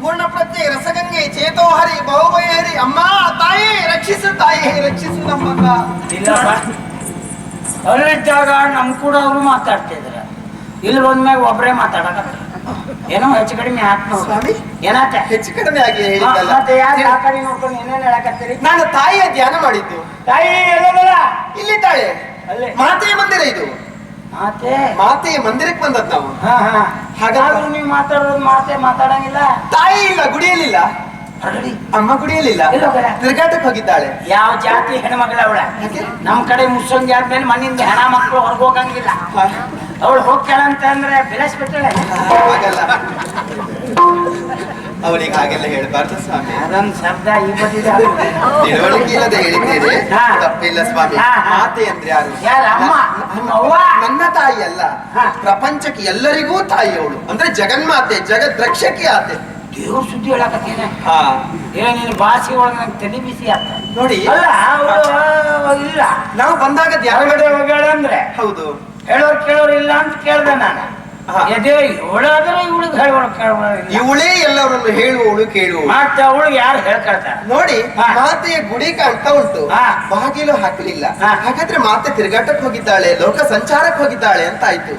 ಪೂರ್ಣ ಪ್ರತ್ಯಯ ರಸಗಂಗೆ ಚೇತೋಹರಿ ಬಹುಭಯಹರಿ ಅಮ್ಮ ತಾಯಿ ರಕ್ಷಿಸು ತಾಯಿ ರಕ್ಷಿಸು ನಮ್ಮನ್ನ ಇಲ್ಲಪ್ಪ ಅಲ್ಲಿದ್ದಾಗ ನಮ್ ಕೂಡ ಅವರು ಮಾತಾಡ್ತಿದ್ರ. ಇಲ್ಲಿ ಬಂದ್ಮ್ಯಾಗ ಒಬ್ರೇ ಮಾತಾಡಕ ಏನೋ ಹೆಚ್ಚು ಕಡಿಮೆ ಸ್ವಾಮಿ? ಏನಾತ? ಹೆಚ್ಚು ಕಡಿಮೆ ಆಗಿ ಹೇಳಿದ್ದಲ್ಲ. ಮತ್ತೆ ಯಾಕೆ ಆ ಕಡೆ ನೋಡ್ಕೊಂಡು ಏನೇನ್ ಹೇಳಕತ್ತೀರಿ? ನಾನು ತಾಯಿಯ ಧ್ಯಾನ ಮಾಡಿದ್ದು. ತಾಯಿ ಇಲ್ಲಿ ಇಲ್ಲಿದ್ದಾಳೆ ಅಲ್ಲೇ. ಮಾತೆಯ ಮಂದಿರ ಇದು. ಮಾತೆ? ಮಾತೆಯ ಮಂದಿರಕ್ಕೆ ಬಂದದ್ ನಾವು. ಹಾಗಾದ್ರೆ- ನೀವು ಮಾತಾಡೋದು ಮಾತೆ ಮಾತಾಡಂಗಿಲ್ಲ? ತಾಯಿ ಇಲ್ಲ ಗುಡಿಯಲ್ಲಿಲ್ಲ. ಅಮ್ಮ ಗುಡಿಯಲ್ಲಿಲ್ಲ. ತಿರುಗಾಟಕ್ಕೆ ಹೋಗಿದ್ದಾಳೆ. ಯಾವ ಜಾತಿ ಹೆಣ್ಮಗಳ ಅವಳ? ನಮ್ ಕಡೆ ಮುಸ್ಸಂಜೆ ಮೇಲೆ ಮನೆಯಿಂದ ಹೆಣ ಮಕ್ಕಳು ಹೊರಗೆ ಹೋಗಂಗಿಲ್ಲ. ಅವಳು ಹೋಗ್ತಾಳಂತ ಅಂದ್ರೆ ಬಿಡಿಸ್ಬಿಟ್ಟಾಳೆ ಅವಳಿಗೆ ಹಾಗೆಲ್ಲ ಹೇಳ್ಬಾರ್ದು ಸ್ವಾಮಿ. ಅದೊಂದು ಶಬ್ದ ಈ ಬದಿದೆ ತಿಳುವಳಿಕೆ ಇಲ್ಲದೆ ಹೇಳಿದ್ದೀರಿ ಹಾ. ತಪ್ಪಿಲ್ಲ ಸ್ವಾಮಿ. ಹಾ, ಹಾ. ಮಾತೆ ಅಂದ್ರೆ ಯಾರು? ಯಾರು? ಅಮ್ಮ? ನಿಮ್ಮ ಅವ್ವ? ನನ್ನ ತಾಯಿ ಅಲ್ಲ. ಹಾ. ಪ್ರಪಂಚಕ್ಕೆ ಎಲ್ಲರಿಗೂ ತಾಯಿ ಅವಳು. ಅಂದ್ರೆ ಜಗನ್ಮಾತೆ ಜಗದ್ ರಕ್ಷಕಿ ಆತೆ. ದೇವ್ರ ಸುದ್ದಿ ಹೇಳಕತ್ತೇನೆ. ಹಾ. ಏ ನೀನು ಭಾಷೆ ಒಳಗೆ ನಂಗೆ ತಲೆ ಬಿಸಿ ಆತ ನೋಡಿ. ಅಲ್ಲ ಇಲ್ಲ ನಾವು ಬಂದಾಗ ಧ್ಯಾನ ಹೊರಗಡೆ ಹೋಗ್ಯಾಳ ಅಂದ್ರೆ? ಹೌದು. ಹೇಳೋರು ಕೇಳೋರು ಇಲ್ಲ ಅಂತ ಕೇಳ್ದೆ ನಾನು. ಇವಳಾದ್ರೆ ಇವಳಿಗೆ ಇವಳೇ ಎಲ್ಲರನ್ನು ಹೇಳುವವಳು ಮತ್ತೆ ಅವಳಿಗೆ ಯಾರು ಹೇಳ್ಕೊಳ್ತಾರೆ ನೋಡಿ. ಮಾತೆಯ ಗುಡಿ ಕಾಣ್ತಾ ಉಂಟು. ಬಾಗಿಲು ಹಾಕಲಿಲ್ಲ. ಹಾಗಾದ್ರೆ ಮಾತೆ ತಿರುಗಾಟಕ್ಕೆ ಹೋಗಿದ್ದಾಳೆ ಲೋಕ ಸಂಚಾರಕ್ಕೆ ಹೋಗಿದ್ದಾಳೆ ಅಂತ ಆಯ್ತು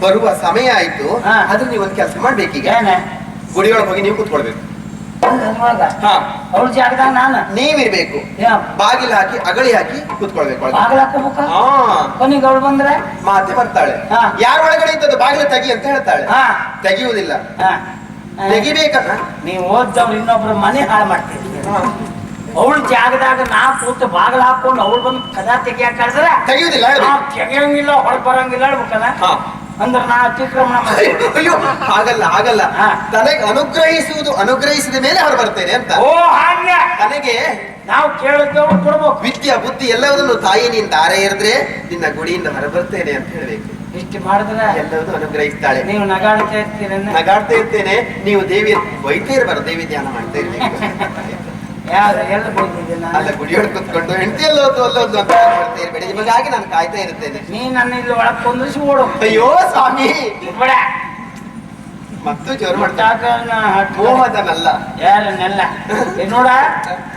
ಬರುವ ಸಮಯ ಆಯ್ತು. ಆದ್ರೆ ನೀವು ಒಂದು ಕೆಲಸ ಮಾಡ್ಬೇಕೀಗ. ಏನೆ? ಗುಡಿಯೊಳಗೆ ಹೋಗಿ ನೀವು ಕೂತ್ಕೊಳ್ಬೇಕು. ಹಾ. ಅವಳ ಜಾಗದಾಗ ನಾನು. ನೀವಿರ್ಬೇಕು. ಬಾಗಿಲು ಹಾಕಿ ಅಗಳಿ ಹಾಕಿ ಕುತ್ಕೊಳ್ಬೇಕು ಒಳಗೆ. ಬಾಗಿಲು ಹಾಕೋಬೇಕ? ಹಾ. ಕೊನೆಗೆ ಅವಳು ಬಂದ್ರೆ? ಮಾತೆ ಬರ್ತಾಳೆ. ಯಾರ ಒಳಗಡೆ ಇದ್ದದ್ದು ಬಾಗಿಲು ತೆಗಿ ಅಂತ ಹೇಳ್ತಾಳೆ. ಹಾ. ತೆಗಿಯುವುದಿಲ್ಲ. ಹಾ. ತೆಗಿಬೇಕನ್ನ ನೀವು ಓದ್ದವ್ರು ಇನ್ನೊಬ್ರು ಮನೆ ಹಾಳು ಮಾಡ್ತೀವಿ ಅವಳ ಜಾಗದಾಗ ನಾ ಕೂತು ಬಾಗಿಲು ಹಾಕೊಂಡು ಅವಳು ಬಂದು ಕದ ತೆಗಿಯಾಕ ಕಳ್ಸ್ರೆ ತೆಗಿಯುವುದಿಲ್ಲ. ತೆಗಿಯಂಗಿಲ್ಲ ಹೊರಗೆ ಬರಂಗಿಲ್ಲ ಹೇಳ್ಬೇಕಲ್ಲ. ಅಂದ್ರೆ ನಾ ಅತಿಕ್ರಮಣ ಮಾಡ್ತೀನಿ. ಅಯ್ಯೋ ಹಾಗಲ್ಲ ಹಾಗಲ್ಲ. ಹಾ. ತನಗೆ ಅನುಗ್ರಹಿಸುವುದು ಅನುಗ್ರಹಿಸಿದ ಮೇಲೆ ಹೊರ ಬರ್ತೇನೆ ಅಂತ. ಓ ಹಾಗೆ. ತನಗೆ ನಾವು ಕೇಳಿದ್ದವ್ರು ಕೊಡ್ಬೇಕು. ವಿದ್ಯಾ ಬುದ್ಧಿ ಎಲ್ಲವನ್ನೂ ತಾಯಿ ನೀನ್ ದಾರೆ ಇರಿದ್ರೆ ನಿನ್ನ ಗುಡಿಯಿಂದ ಹೊರ ಬರ್ತೇನೆ ಅಂತ ಹೇಳ್ಬೇಕು. ಇಷ್ಟು ಮಾಡಿದ್ರೆ ಎಲ್ಲವನ್ನೂ ಅನುಗ್ರಹಿಸ್ತಾಳೆ. ನೀವು ನಗಾಡ್ತಾ ಇರ್ತೀರ ನಗಾಡ್ತಾ ಇರ್ತೇನೆ. ನೀವು ದೇವಿ ವೈದ್ಯರು ಇರಬಾರ್ದು ದೇವಿ ಧ್ಯಾನ ಮಾಡ್ತಾ ಇರ್ಬೇಕು. ಅಲ್ಲ ಗುಡಿಯೊಳಗೆ ಕುತ್ಕೊಂಡು ಹೆಂಡತಿ ಎಲ್ಲ ಹೊತ್ತು ಅಲ್ಲ ಒಂದು ಅಂತ ಮಾಡ್ತಾ ಇರ್ಬೇಡಿ. ನಿಮಗಾಗಿ ನಾನು ಕಾಯ್ತಾ ಇರ್ತೇನೆ ನೀ ನನ್ನ ಇಲ್ಲಿ ಒಳಗೆ ಕುಂದ್ರಿಸಿ ಓಡು. ಅಯ್ಯೋ ಸ್ವಾಮಿ! ಬಿಡ. ಮತ್ತು ಜೋರು ಮಾಡ್ತಾ ಹುಟ್ಟಾಕನ ಹತ್ತು- ಮೋಹದನಲ್ಲ. ಯಾರನ್ನೆಲ್ಲ ನೋಡ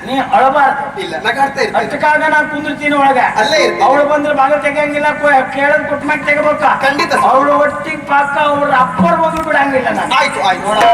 ನೀ ಅಳಬಾರ್ದು. ಇಲ್ಲ ನಗಾಡ್ತಾ ಇರ್ತೇನೆ. ಅಷ್ಟಕ್ಕಾಗ ನಾನು ಕುಂದಿರ್ತೀನಿ ಒಳಗ. ಅಲ್ಲೇ ಇರ್ತೀನಿ. ಅವಳು ಬಂದ್ರೆ ಬಾಗಿಲು ತೆಗಿಯಂಗಿಲ್ಲ ಕೇಳದ್ ಕೊಟ್ಟ ಮ್ಯಾಗ ತೆಗಬೇಕ? ಖಂಡಿತ. ಅವಳು ಒಟ್ಟಿಗೆ ಪಾಕ ಅವ್ರ ಅಪ್ಪರ್ ಬಂದ್ರು ಬಿಡಂಗಿಲ್ಲ ನಾನು. ಆಯ್ತು ಆಯ್ತು. ಬಂದು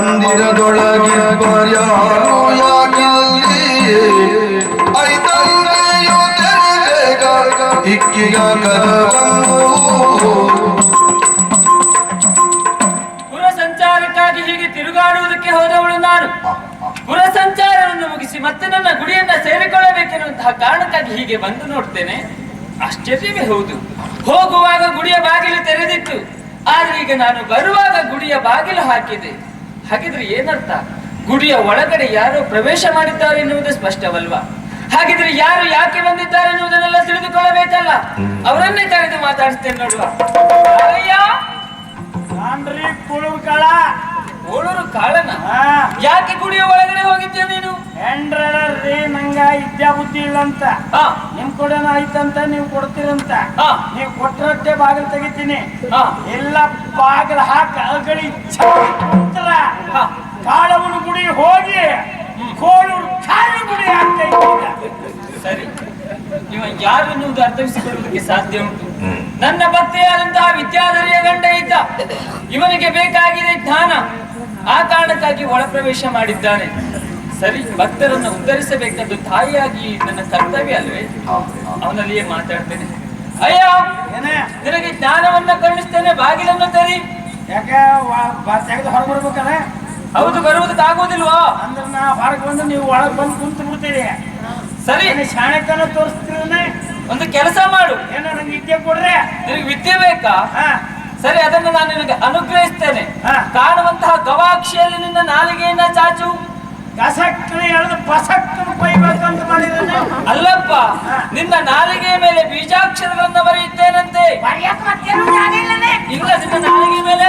ಮಂದಿರದೊಳಗಿಬ್ಬರ್ಯಾರು ಪುರ ಸಂಚಾರಕ್ಕಾಗಿ ಹೀಗೆ ತಿರುಗಾಡುವುದಕ್ಕೆ ಹೋದವಳು ನಾನು. ಪುರ ಸಂಚಾರವನ್ನು ಮುಗಿಸಿ ಮತ್ತೆ ನನ್ನ ಗುಡಿಯನ್ನ ಸೇರಿಕೊಳ್ಳಬೇಕೆನ್ನುವಂತಹ ಕಾರಣಕ್ಕಾಗಿ ಹೀಗೆ ಬಂದು ನೋಡ್ತೇನೆ. ಆಶ್ಚರ್ಯವೇ ಹೌದು. ಹೋಗುವಾಗ ಗುಡಿಯ ಬಾಗಿಲು ತೆರೆದಿತ್ತು. ಆದ್ರೆ ಈಗ ನಾನು ಬರುವಾಗ ಗುಡಿಯ ಬಾಗಿಲು ಹಾಕಿದೆ. ಹಾಗಿದ್ರೆ ಏನರ್ಥ? ಗುಡಿಯ ಒಳಗಡೆ ಯಾರು ಪ್ರವೇಶ ಮಾಡಿದ್ದಾರೆ ಎನ್ನುವುದು ಸ್ಪಷ್ಟವಲ್ವಾ? ಹಾಗಿದ್ರೆ ಯಾರು ಯಾಕೆ ಬಂದಿದ್ದಾರೆ ಎನ್ನುವುದನ್ನೆಲ್ಲ ತಿಳಿದುಕೊಳ್ಳಬೇಕಲ್ಲ? ಅವರನ್ನೇ ಕರೆದು ಮಾತಾಡಿಸ್ತೇನೆ ನೋಡುವ. ಕಾಳನ? ಯಾಕೆ ಗುಡಿಯ ಒಳಗಡೆ ಹೋಗಿದ್ದೆ ನೀನು? ನಂಗ ಇದ್ಯಾ ಬುದ್ಧಿ ಇಲ್ಲ ಅಂತ ಹಾ. ನಿಮ್ ಕಡೆನ ಐತಂತ ನೀವು ಕೊಡ್ತೀರಂತ. ಹಾ. ನೀವು ಕೊಟ್ಟರಷ್ಟೇ ಬಾಗಿಲು ತೆಗಿತೀನಿ. ಎಲ್ಲ ಬಾಗಿಲು ಹಾಕ ಅಗಳಿ. ಕಾಳವನ ಗುಡಿ ಹೋಗಿ ಕೋಳೂರು ಖಾಲಿ ಗುಡಿ ಆಗ್ತಾ ಸರಿ. ನೀವು ಯಾರು ನಿಮ್ದು ಅರ್ಥವಿಸಿಕೊಳ್ಳುವುದಕ್ಕೆ ಸಾಧ್ಯ ಉಂಟು? ನನ್ನ ಪತ್ತೆಯಾದಂತಹ ವಿದ್ಯಾಧರಿಯ ಗಂಡ ಇದ್ದ ಇವನಿಗೆ ಬೇಕಾಗಿದೆ ಜ್ಞಾನ. ಆ ಕಾರಣಕ್ಕಾಗಿ ಒಳಪ್ರವೇಶ ಮಾಡಿದ್ದಾನೆ. ಸರಿ ಭಕ್ತರನ್ನು ಉದ್ಧರಿಸಬೇಕಾದ್ದು ತಾಯಿಯಾಗಿ ನನ್ನ ಕರ್ತವ್ಯ ಅಲ್ವೇ? ಅವನಲ್ಲಿಯೇ ಮಾತಾಡ್ತೇನೆ. ಅಯ್ಯ ಏನೇ? ನಿನಗೆ ಜ್ಞಾನವನ್ನ ಕರುಣಿಸ್ತೇನೆ ಬಾಗಿಲನ್ನು ತರಿ. ಯಾಕೆ ತೆಗೆದು ಹೊರಗೆ ಬರ್ಬೇಕಲ್ಲ? ಹೌದು ಬರುವುದಕ್ಕಾಗೋದಿಲ್ವಾ ಅಂದ್ರೆ ನಾ ಹೊರಗೆ ಬಂದು ನೀವು ಒಳಗೆ ಬಂದು ಕುಂತು ಬಿಡ್ತೀರಿ. ಸರಿ. ಶಾಣೆತನ ತೋರಿಸ್ತೀರಿ ಒಂದು ಕೆಲಸ ಮಾಡು. ಏನೋ ನಂಗೆ ವಿದ್ಯೆ ಕೊಡ್ರೆ? ನಿನಗೆ ವಿದ್ಯೆ ಬೇಕಾ? ಹಾ. ಸರಿ ಅದನ್ನು ನಾನು ನಿನಗೆ ಅನುಗ್ರಹಿಸ್ತೇನೆ. ಹಾ. ಕಾಣುವಂತಹ ಗವಾಕ್ಷಿಯಲ್ಲಿ ನಿನ್ನ ನಾಲಿಗೆಯನ್ನ ಚಾಚು. ಕಸಕ್ಕನ ಎಳೆದು ಪಸಕ್ಕನ ಕೊಯ್ಬೇಕಂತ ಮಾಡಿದ್ರೆ ಅಲ್ಲಪ್ಪ ನಿನ್ನ ನಾಲಿಗೆ ಮೇಲೆ ಬೀಜಾಕ್ಷರಗಳನ್ನ ಬರೆಯುತ್ತೇನಂತೆ? ಇಲ್ಲ ನಿನ್ನ ನಾಲಿಗೆ ಮೇಲೆ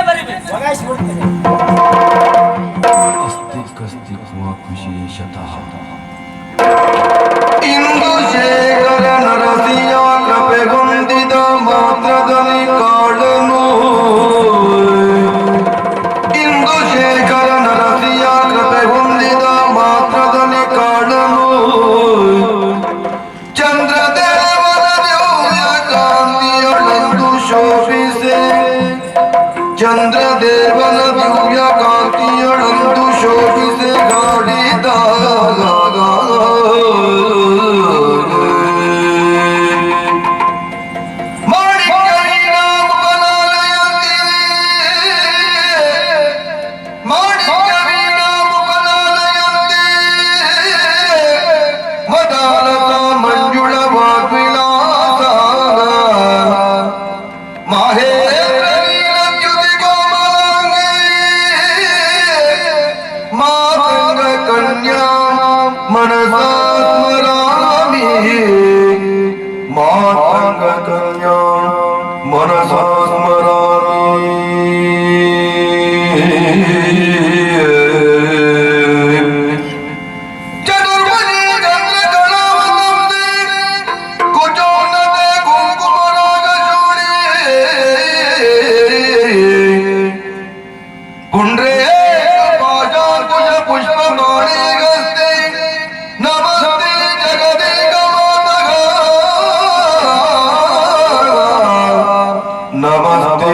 नमस्ते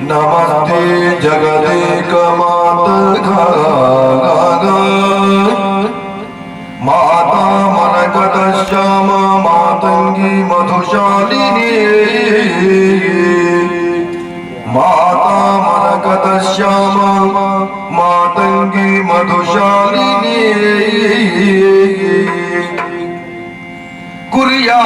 नमस्ते जगदे कमात माता मनकत श्याम मातंगी मधुशालिनी। माता मनकत श्याम मातंगी मधुशालिनी। कुरिया